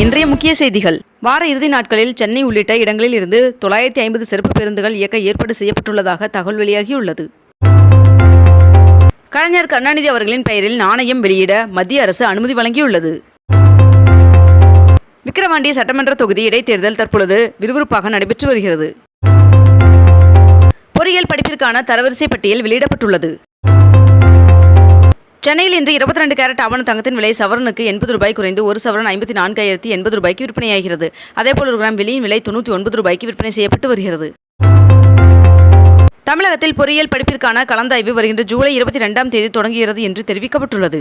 இன்றைய முக்கிய செய்திகள். வார இறுதி நாட்களில் சென்னை உள்ளிட்ட இடங்களில் இருந்து தொள்ளாயிரத்தி ஐம்பது சிறப்பு பேருந்துகள் இயக்க ஏற்பாடு செய்யப்பட்டுள்ளதாக தகவல் வெளியாகியுள்ளது. கலைஞர் கருணாநிதி அவர்களின் பெயரில் நாணயம் வெளியிட மத்திய அரசு அனுமதி வழங்கியுள்ளது. விக்கிரவாண்டி சட்டமன்ற தொகுதி இடைத்தேர்தல் தற்பொழுது விறுவிறுப்பாக நடைபெற்று வருகிறது. பொறியியல் படிப்பிற்கான தரவரிசை பட்டியல் வெளியிடப்பட்டுள்ளது. சென்னையில் இன்று இருபத்தி ரெண்டு கேரட் ஆவண தங்கத்தின் விலை சவரனுக்கு எண்பது ரூபாய் குறைந்து ஒரு சவரன் ஐம்பத்தி நான்காயிரத்தி எண்பது ரூபாய்க்கு விற்பனையாகிறது. அதேபோல் ஒரு கிராம் வெளியின் விலை தொண்ணூற்றி ஒன்பது ரூபாய்க்கு விற்பனை செய்யப்பட்டு வருகிறது. தமிழகத்தில் பொறியியல் படிப்பிற்கான கலந்தாய்வு வருகின்ற ஜூலை இருபத்தி ரெண்டாம் தேதி தொடங்குகிறது என்று தெரிவிக்கப்பட்டுள்ளது.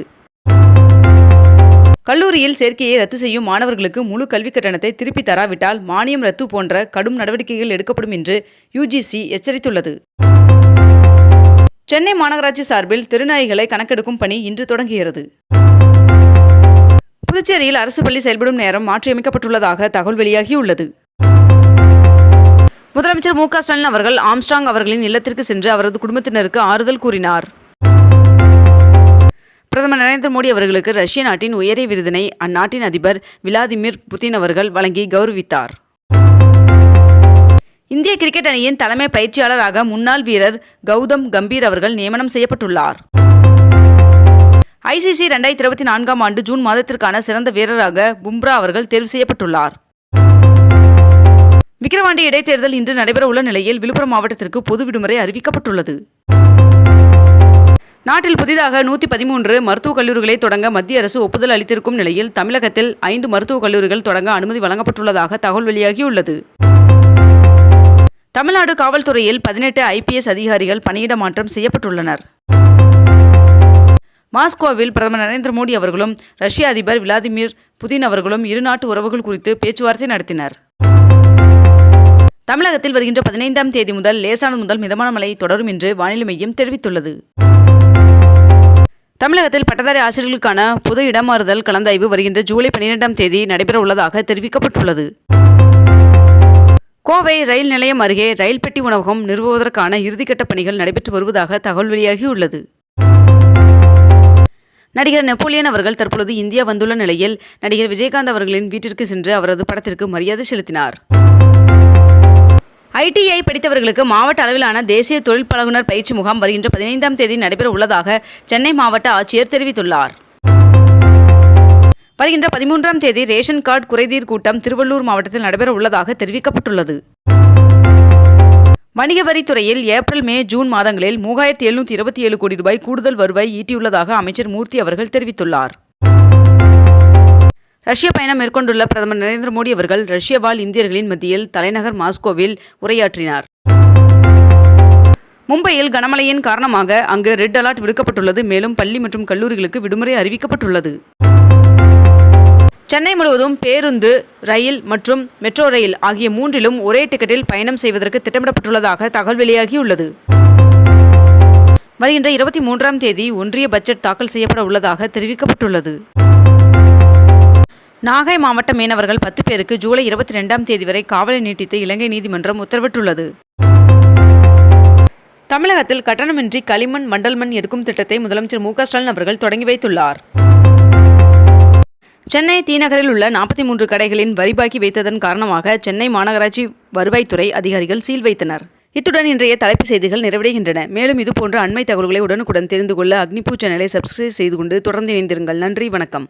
கல்லூரியில் சேர்க்கையை ரத்து செய்யும் மாணவர்களுக்கு முழு கல்விக் கட்டணத்தை திருப்பி தராவிட்டால் மானியம் ரத்து போன்ற கடும் நடவடிக்கைகள் எடுக்கப்படும் என்று யுஜிசி எச்சரித்துள்ளது. சென்னை மாநகராட்சி சார்பில் திருநாய்களை கணக்கெடுக்கும் பணி இன்று தொடங்குகிறது. புதுச்சேரியில் அரசு பள்ளி செயல்படும் நேரம் மாற்றியமைக்கப்பட்டுள்ளதாக தகவல் வெளியாகியுள்ளது. முதலமைச்சர் மு க ஸ்டாலின் அவர்கள் ஆம்ஸ்டாங் அவர்களின் இல்லத்திற்கு சென்று அவரது குடும்பத்தினருக்கு ஆறுதல் கூறினார். பிரதமர் நரேந்திர மோடி அவர்களுக்கு ரஷ்ய நாட்டின் உயரிய விருதினை அந்நாட்டின் அதிபர் விளாதிமிர் புதின் அவர்கள் வழங்கி கௌரவித்தார். இந்திய கிரிக்கெட் அணியின் தலைமை பயிற்சியாளராக முன்னாள் வீரர் கௌதம் கம்பீர் அவர்கள் நியமனம் செய்யப்பட்டுள்ளார். ஐசிசி ரெண்டாயிரத்தி இருபத்தி நான்காம் ஆண்டு ஜூன் மாதத்திற்கான சிறந்த வீரராக பும்ரா அவர்கள் தேர்வு செய்யப்பட்டுள்ளார். விக்கிரவாண்டி இடைத்தேர்தல் இன்று நடைபெறவுள்ள நிலையில் விழுப்புரம் மாவட்டத்திற்கு பொது விடுமுறை அறிவிக்கப்பட்டுள்ளது. நாட்டில் புதிதாக நூற்றி பதிமூன்று மருத்துவக் கல்லூரிகளை தொடங்க மத்திய அரசு ஒப்புதல் அளித்திருக்கும் நிலையில் தமிழகத்தில் ஐந்து மருத்துவக் கல்லூரிகள் தொடங்க அனுமதி வழங்கப்பட்டுள்ளதாக தகவல் வெளியாகியுள்ளது. தமிழ்நாடு காவல்துறையில் பதினெட்டு ஐபிஎஸ் அதிகாரிகள் பணியிட மாற்றம் செய்யப்பட்டுள்ளனர். மாஸ்கோவில் பிரதமர் நரேந்திர மோடி அவர்களும் ரஷ்ய அதிபர் விளாதிமிர் புதின் அவர்களும் இரு நாட்டு உறவுகள் குறித்து பேச்சுவார்த்தை நடத்தினர். தமிழகத்தில் வருகின்ற பதினைந்தாம் தேதி முதல் லேசானது முதல் மிதமான மழை தொடரும் என்று வானிலை மையம் தெரிவித்துள்ளது. தமிழகத்தில் பட்டதாரி ஆசிரியர்களுக்கான பொது இடமாறுதல் கலந்தாய்வு வருகின்ற ஜூலை பன்னிரெண்டாம் தேதி நடைபெற உள்ளதாக தெரிவிக்கப்பட்டுள்ளது. கோவை ரயில் நிலையம் அருகே ரயில் பெட்டி உணவகம் நிறுவுவதற்கான இறுதிக்கட்ட பணிகள் நடைபெற்று வருவதாக தகவல் வெளியாகியுள்ளது. நடிகர் நெப்போலியன் அவர்கள் தற்பொழுது இந்தியா வந்துள்ள நிலையில் நடிகர் விஜயகாந்த் அவர்களின் வீட்டிற்கு சென்று அவரது படத்திற்கு மரியாதை செலுத்தினார். ஐடிஐ படித்தவர்களுக்கு மாவட்ட அளவிலான தேசிய தொழில் பழகுனர் பயிற்சி முகாம் வருகின்ற பதினைந்தாம் தேதி நடைபெற உள்ளதாக சென்னை மாவட்ட ஆட்சியர் தெரிவித்துள்ளார். வருகின்ற பதிமூன்றாம் தேதி ரேஷன் கார்டு குறைதீர் கூட்டம் திருவள்ளூர் மாவட்டத்தில் நடைபெற உள்ளதாக தெரிவிக்கப்பட்டுள்ளது. வணிக வரித்துறையில் ஏப்ரல் மே ஜூன் மாதங்களில் மூவாயிரத்தி எழுநூற்றி இருபத்தி ஏழு கோடி ரூபாய் கூடுதல் வருவாய் ஈட்டியுள்ளதாக அமைச்சர் மூர்த்தி அவர்கள் தெரிவித்துள்ளார். ரஷ்ய பயணம் மேற்கொண்டுள்ள பிரதமர் நரேந்திர மோடி அவர்கள் ரஷ்ய வாழ் இந்தியர்களின் மத்தியில் தலைநகர் மாஸ்கோவில் உரையாற்றினார். மும்பையில் கனமழையின் காரணமாக அங்கு ரெட் அலர்ட் விடுக்கப்பட்டுள்ளது. மேலும் பள்ளி மற்றும் கல்லூரிகளுக்கு விடுமுறை அறிவிக்கப்பட்டுள்ளது. சென்னை முழுவதும் பேருந்து ரயில் மற்றும் மெட்ரோ ரயில் ஆகிய மூன்றிலும் ஒரே டிக்கெட்டில் பயணம் செய்வதற்கு திட்டமிடப்பட்டுள்ளதாக தகவல் வெளியாகியுள்ளது. வருகின்ற இருபத்தி மூன்றாம் தேதி ஒன்றிய பட்ஜெட் தாக்கல் செய்யப்பட உள்ளதாக தெரிவிக்கப்பட்டுள்ளது. நாகை மாவட்ட மீனவர்கள் பத்து பேருக்கு ஜூலை இருபத்தி ரெண்டாம் தேதி வரை காவலை நீட்டித்து இலங்கை நீதிமன்றம் உத்தரவிட்டுள்ளது. தமிழகத்தில் கட்டணமின்றி களிமண் மண்டல் மண் எடுக்கும் திட்டத்தை முதலமைச்சர் மு ஸ்டாலின் அவர்கள் தொடங்கி வைத்துள்ளார். சென்னை தீநகரில் உள்ள நாற்பத்தி மூன்று கடைகளின் வரி பாக்கி வைத்ததன் காரணமாக சென்னை மாநகராட்சி வருவாய்த்துறை அதிகாரிகள் சீல் வைத்தனர். இத்துடன் இன்றைய தலைப்புச் செய்திகள் நிறைவடைகின்றன. மேலும் இதுபோன்ற அண்மை தகவல்களை உடனுக்குடன் தெரிந்து கொள்ள அக்னிபூ சேனலை சப்ஸ்கிரைப் செய்து கொண்டு தொடர்ந்து இணைந்திருங்கள். நன்றி வணக்கம்.